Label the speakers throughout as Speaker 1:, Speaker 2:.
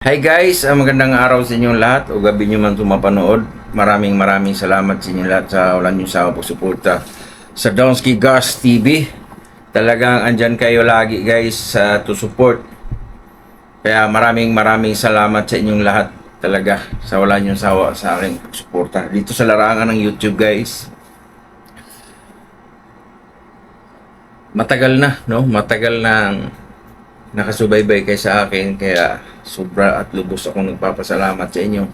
Speaker 1: Hi guys, ah, magandang araw sa inyong lahat o gabi nyo man tumapanood. Maraming maraming salamat sa inyong lahat sa wala nyo sa pagsuporta sa Donsky Gas TV. Talagang andyan kayo lagi guys sa to support. Kaya maraming maraming salamat sa inyong lahat talaga sa wala nyo sa aking pagsuporta. Dito sa larangan ng YouTube guys. Matagal na, no? Matagal na nakasubaybay kay sa akin kaya sobra at lubos akong nagpapasalamat sa inyo.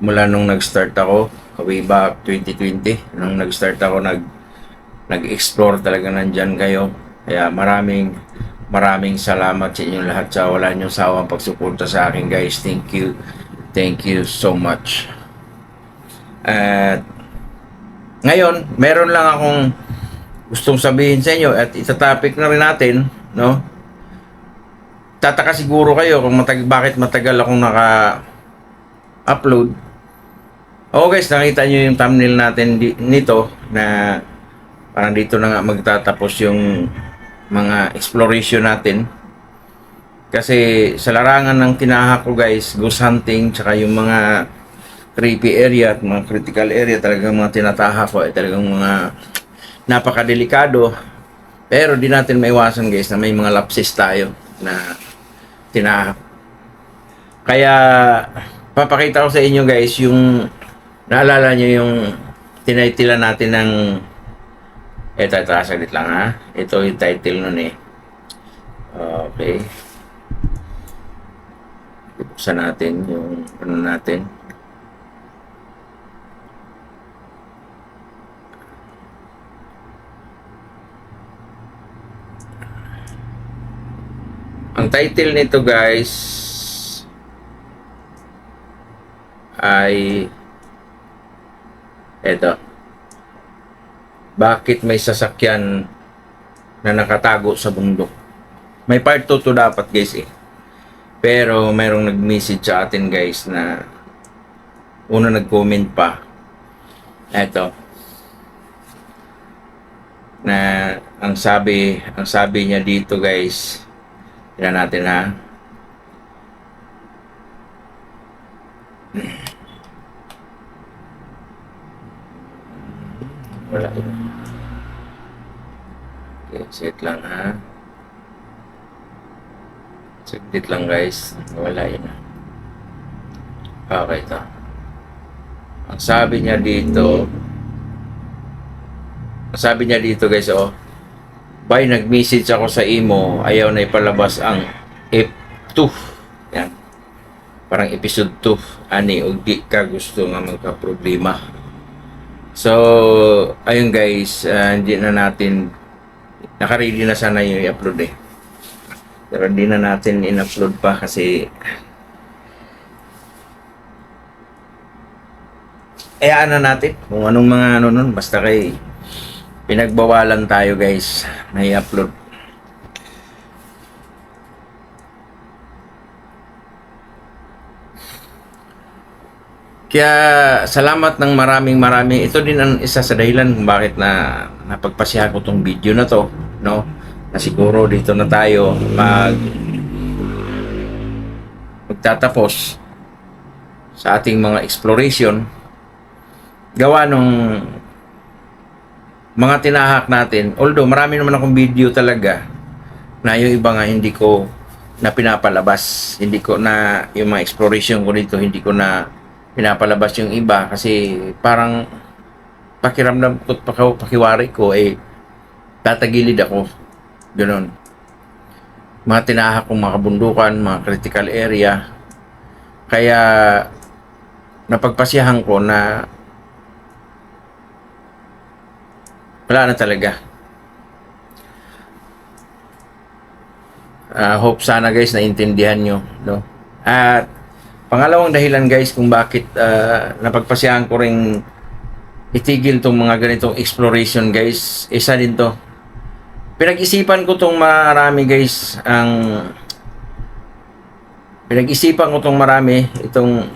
Speaker 1: Mula nung nag-start ako way back 2020 nung nag-start ako nag nag-explore talaga nandyan kayo. Kaya maraming maraming salamat sa inyong lahat sa wala nyo sawang pagsuporta sa akin guys. Thank you. Thank you so much. At ngayon meron lang akong gustong sabihin sa inyo. At itatopic na rin natin no tataka siguro kayo kung matag bakit matagal akong naka-upload. Oo guys, nakita nyo yung thumbnail natin di- nito na parang dito na nga magtatapos yung mga exploration natin. Kasi sa larangan ng tinahak ko guys, ghost hunting, tsaka yung mga creepy area at mga critical area, talagang mga tinatahak ko ay talagang mga napakadelikado. Pero di natin maiwasan guys na may mga lapses tayo na tinahak. Kaya papakita ko sa inyo guys yung naalala nyo yung tinaitila natin ng eto, ito, saglit lang ha. Ito yung title nun eh. Okay. Buksan natin yung ano natin. Ang title nito guys ay eto. Bakit may sasakyan na nakatago sa bundok? May part 2 to dapat guys eh. Pero mayroong nag-message sa atin guys na una nag-comment pa. Eto. Na ang sabi, ang sabi niya dito guys, Tignan natin ha. Wala. Okay, set lang ha. Saglit lang guys. Wala yun ha. Okay ito. Ang sabi niya dito, ang sabi niya dito guys oh, Bay, nag-message ako sa imo, ayaw na ipalabas ang F2. Yan. Parang episode 2. Ani, o di ka gusto nga magka-problema. So, ayun guys, ah, hindi na natin, nakaready na sana yung i-upload eh. Pero hindi na natin in-upload pa kasi Hayaan na natin kung anong mga ano nun, basta kay pinagbawalan tayo guys. Na i-upload kaya salamat ng maraming maraming ito din ang isa sa dahilan kung bakit na napagpasyahan ko tong video na to no? Na siguro dito na tayo mag magtatapos sa ating mga exploration. Gawa nung mga tinahak natin, although marami naman akong video talaga na yung iba nga hindi ko na pinapalabas. Hindi ko na, yung mga exploration ko dito, hindi ko na pinapalabas yung iba kasi parang pakiramdam ko at paki- pakiwari ko eh tatagilid ako. Ganun. Mga tinahak kong mga kabundukan, mga critical area. Kaya napagpasyahan ko na wala na talaga. Ah, hope sana guys naintindihan nyo. No? At pangalawang dahilan guys kung bakit ah, napagpasyahan ko ring itigil tong mga ganitong exploration guys, isa din to. Pinag-isipan ko tong marami guys ang pinag-isipan ko tong marami itong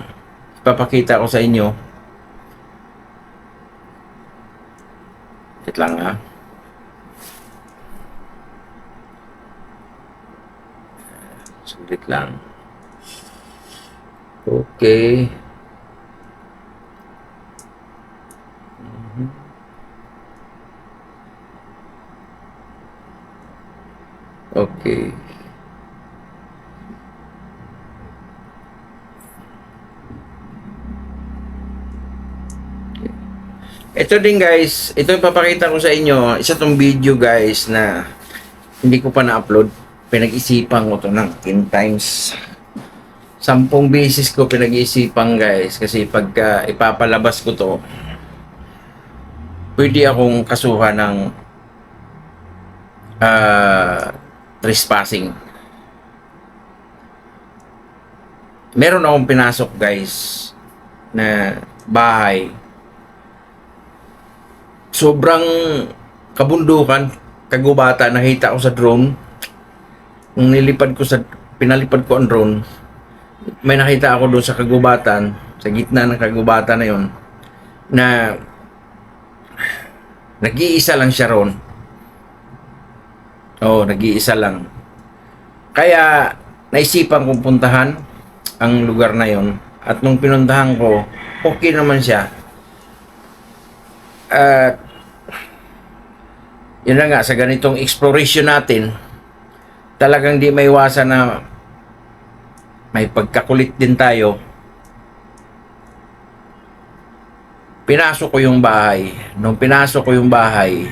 Speaker 1: ipapakita ko sa inyo Wait lang ha. Saglit lang. Okay. Mhm. Okay. Ito din guys, ito yung papakita ko sa inyo, isa tong video guys na hindi ko pa na-upload. Pinag-isipan ko to ng 10 times. Sampung beses ko pinag-isipan guys kasi pagka ipapalabas ko to, pwede akong kasuhan ng ah, trespassing. Meron akong pinasok guys na bahay sobrang kabundukan, kagubata, nakita ko sa drone. Nung nilipad ko sa, pinalipad ko ang drone, may nakita ako doon sa kagubatan, sa gitna ng kagubatan na yon na nag-iisa lang siya ron. Oo, nag-iisa lang. Kaya, naisipan kong puntahan ang lugar na yon at nung pinuntahan ko, okay naman siya. At yun na nga, sa ganitong exploration natin, talagang di may iwasan na may pagkakulit din tayo. Pinasok ko yung bahay. Nung pinasok ko yung bahay,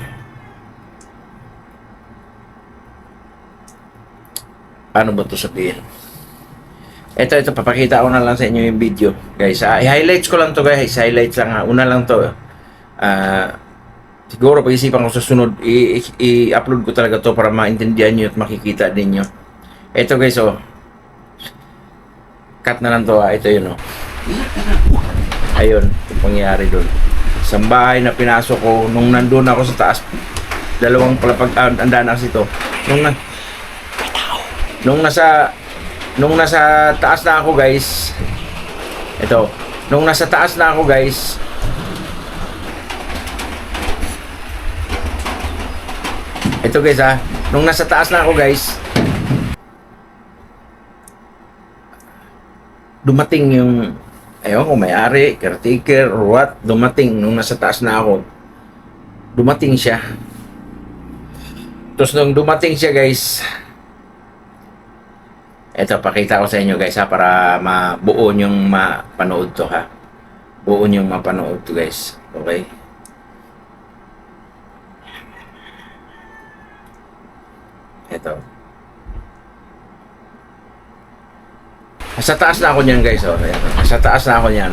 Speaker 1: ano ba to sabihin? Ito, ito, papakita ko na lang sa inyo yung video. Guys, ah, i-highlights ko lang to guys. Highlights lang ha. Una lang to. Ah, siguro pag-isipan ko sa sunod, i-upload ko talaga to para maintindihan nyo at makikita din nyo. Ito guys, oh. Cut na lang to, ah. Ito yun, oh. Ayun, yung pangyayari doon. Isang bahay na pinasok ko nung nandun ako sa taas. Dalawang palapag, ah, andaan kasi ito. Nung, na, nung nasa, nung nasa taas na ako guys, ito, nung nasa taas na ako guys, Ito guys ha, nung nasa taas na ako guys, dumating yung, ewan ko, may-ari, caretaker, or what, dumating nung nasa taas na ako. Dumating siya. Tapos nung dumating siya guys, eto, pakita ko sa inyo guys ha, para mabuo yung mapanood to ha. Buo yung mapanood to guys. Okay? Ito. Nasa taas na ako niyan guys. Oh. Ayan. Nasa taas na ako niyan.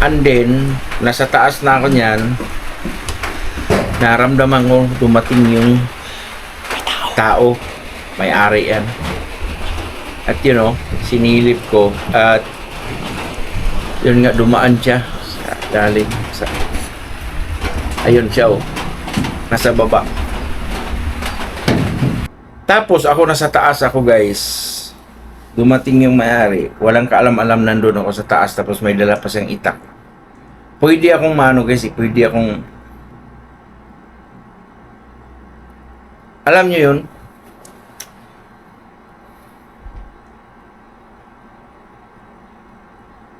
Speaker 1: And then, nasa taas na ako niyan. Naramdaman ko dumating yung tao. May-ari yan. At yun know, sinilip ko. At yun nga, dumaan siya. Sa dalim. Sa, ayun siya oh. Nasa baba. Tapos ako nasa taas ako guys. Dumating yung may-ari. Walang kaalam-alam nandun ako sa taas tapos may dala pa itak. Pwede akong mano guys, eh. pwede akong Alam nyo yun?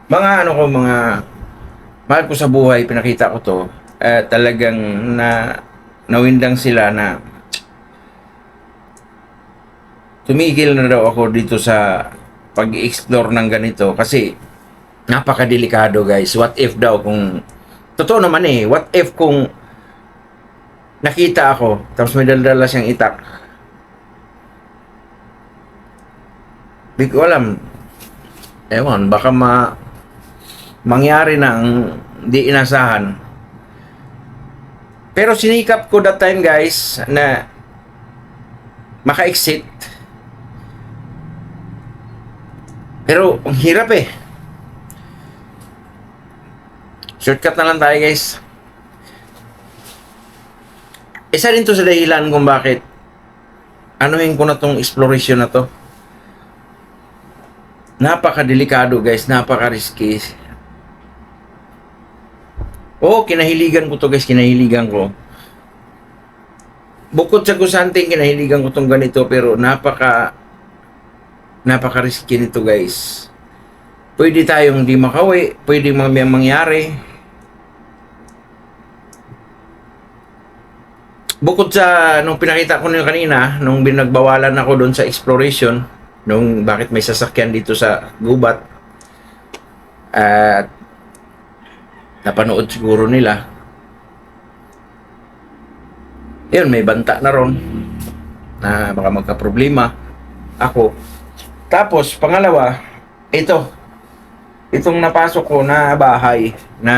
Speaker 1: Mga ano ko, mga mahal ko sa buhay, pinakita ko to, eh, talagang na nawindang sila na tumigil na daw ako dito sa pag-explore ng ganito kasi napakadelikado guys. What if daw kung totoo naman eh, what if kung nakita ako tapos may daldala siyang itak. Di ko alam. Ewan, baka ma mangyari na ang di inasahan. Pero sinikap ko that time guys na maka-exit Pero, ang hirap eh. Shortcut na lang tayo guys. Isa rin to sa dahilan kung bakit anuhin ko na tong exploration na to. Napaka-delikado guys, napaka-risky. Oo, kinahiligan ko to guys, kinahiligan ko. Bukod sa kusanting, kinahiligan ko tong ganito pero napaka napaka-risky nito guys. pwede tayong di makawi, pwede mga mangyari. Bukod sa nung pinakita ko niyo kanina, nung binagbawalan ako doon sa exploration, nung bakit may sasakyan dito sa gubat, at napanood siguro nila, yun, may banta na ron na baka magka-problema ako. Tapos, pangalawa, ito, itong napasok ko na bahay na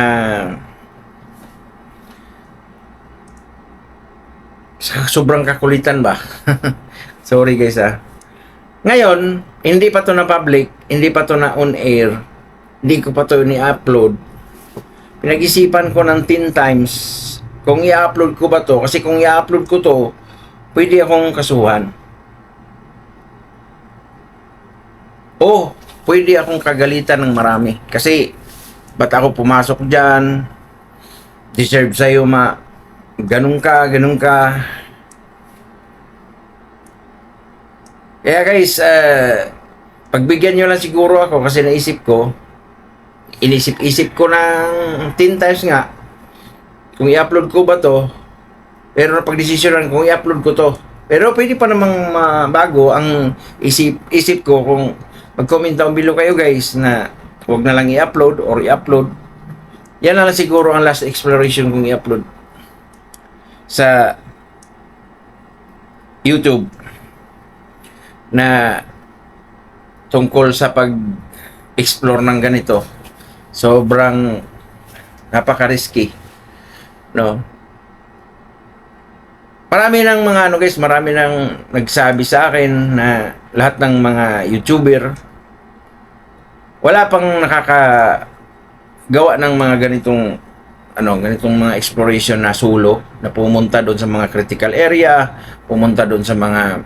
Speaker 1: sobrang kakulitan ba? Sorry guys ah. Ngayon, hindi pa to na public, hindi pa to na on air, hindi ko pa to ni-upload. Pinag-isipan ko ng 10 times kung i-upload ko ba to. Kasi kung i-upload ko to, pwede akong kasuhan. O, pwede akong kagalitan ng marami. Kasi, ba't ako pumasok dyan? Deserve sa'yo ma... Ganun ka, ganun ka. Kaya guys, uh, pagbigyan nyo lang siguro ako kasi naisip ko, inisip-isip ko ng 10 times nga, kung i-upload ko ba to, pero napag-desisyonan kung i-upload ko to. Pero pwede pa namang mabago ang isip, isip ko kung mag-comment down below kayo guys na huwag na lang i-upload or i-upload. Yan na lang siguro ang last exploration kung i-upload sa YouTube na tungkol sa pag-explore ng ganito. Sobrang napaka-risky. No? Marami ng mga ano guys, marami nang nagsabi sa akin na lahat ng mga YouTuber wala pang nakaka gawa ng mga ganitong ano, ganitong mga exploration na solo na pumunta doon sa mga critical area, pumunta doon sa mga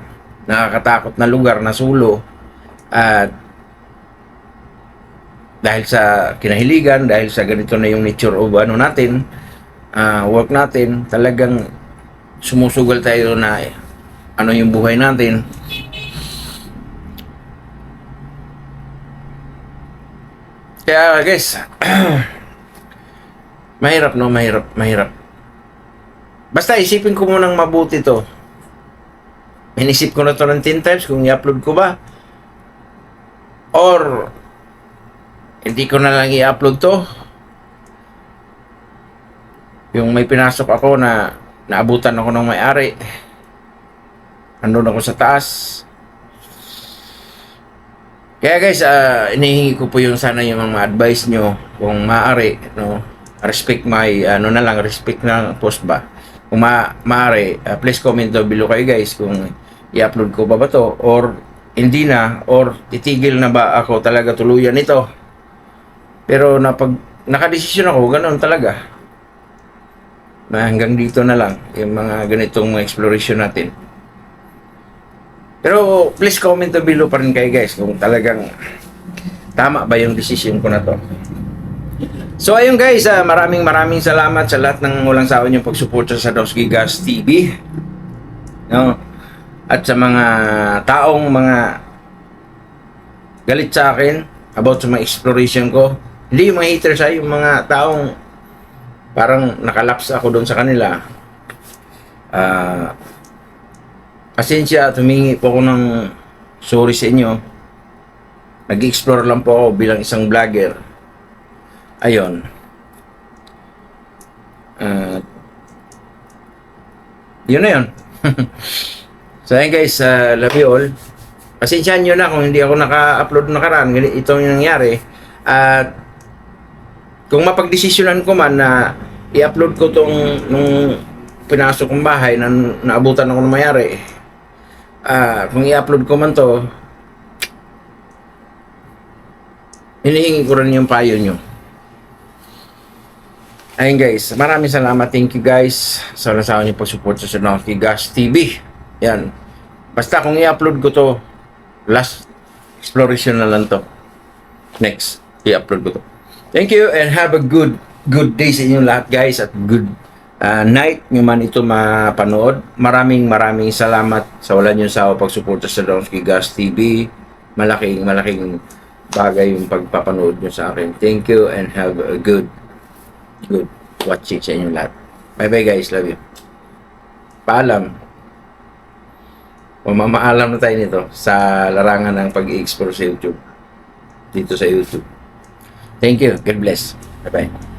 Speaker 1: nakakatakot na lugar na solo at dahil sa kinahiligan, dahil sa ganito na yung nature of ano natin, ah, work natin, talagang sumusugal tayo na eh, ano yung buhay natin. Kaya guys, mahirap no, mahirap, mahirap. Basta isipin ko munang mabuti to. Inisip ko na to ng 10 times kung i-upload ko ba. Or, hindi ko na lang i-upload to. Yung may pinasok ako na naabutan ako ng may-ari. Andun ako sa taas. Kaya guys, ah, inihingi ko po yung sana yung mga advice nyo kung maaari, no? Respect my, ano na lang, respect na post ba? Kung ma maaari, ah, please comment down below kayo guys kung i-upload ko ba ba to or hindi na or titigil na ba ako talaga tuluyan nito. Pero napag nakadesisyon ako, ganoon talaga. Na hanggang dito na lang yung mga ganitong mga exploration natin. Pero please comment down below pa rin kayo guys kung talagang tama ba yung decision ko na to. So ayun guys, ah, maraming maraming salamat sa lahat ng walang sawa niyong pagsuporta sa Dosky Gas TV. No? At sa mga taong mga galit sa akin about sa mga exploration ko. Hindi yung mga haters ay yung mga taong parang nakalaps ako doon sa kanila. Ah, pasensya, tumingi po ako ng sorry sa inyo. Nag-explore lang po ako bilang isang vlogger. Ayon. At yun na yun. so ayun guys, uh, love you all. Pasensyahan nyo na kung hindi ako naka-upload nakaraan. Ito yung nangyari. At kung mapagdesisyonan ko man na i-upload ko tong nung pinasok kong bahay na naabutan ako ng mayari. Ah, kung i-upload ko man to, hinihingi ko rin yung payo nyo. Ayun guys, maraming salamat. Thank you guys sa nasawa niyo pag-support sa Sunoki Gas TV. Yan. Basta kung i-upload ko to, last exploration na lang to. Next, i-upload ko to. Thank you and have a good good day sa inyong lahat guys at good uh, night nyo man ito mapanood. Maraming maraming salamat sa wala nyo sa pagsuporta sa Donsky Gas TV. Malaking malaking bagay yung pagpapanood nyo sa akin. Thank you and have a good, good watching sa inyong lahat. Bye-bye guys. Love you. Paalam. Mamamaalam na tayo nito sa larangan ng pag-explore sa YouTube. Dito sa YouTube. Thank you. God bless. Bye-bye.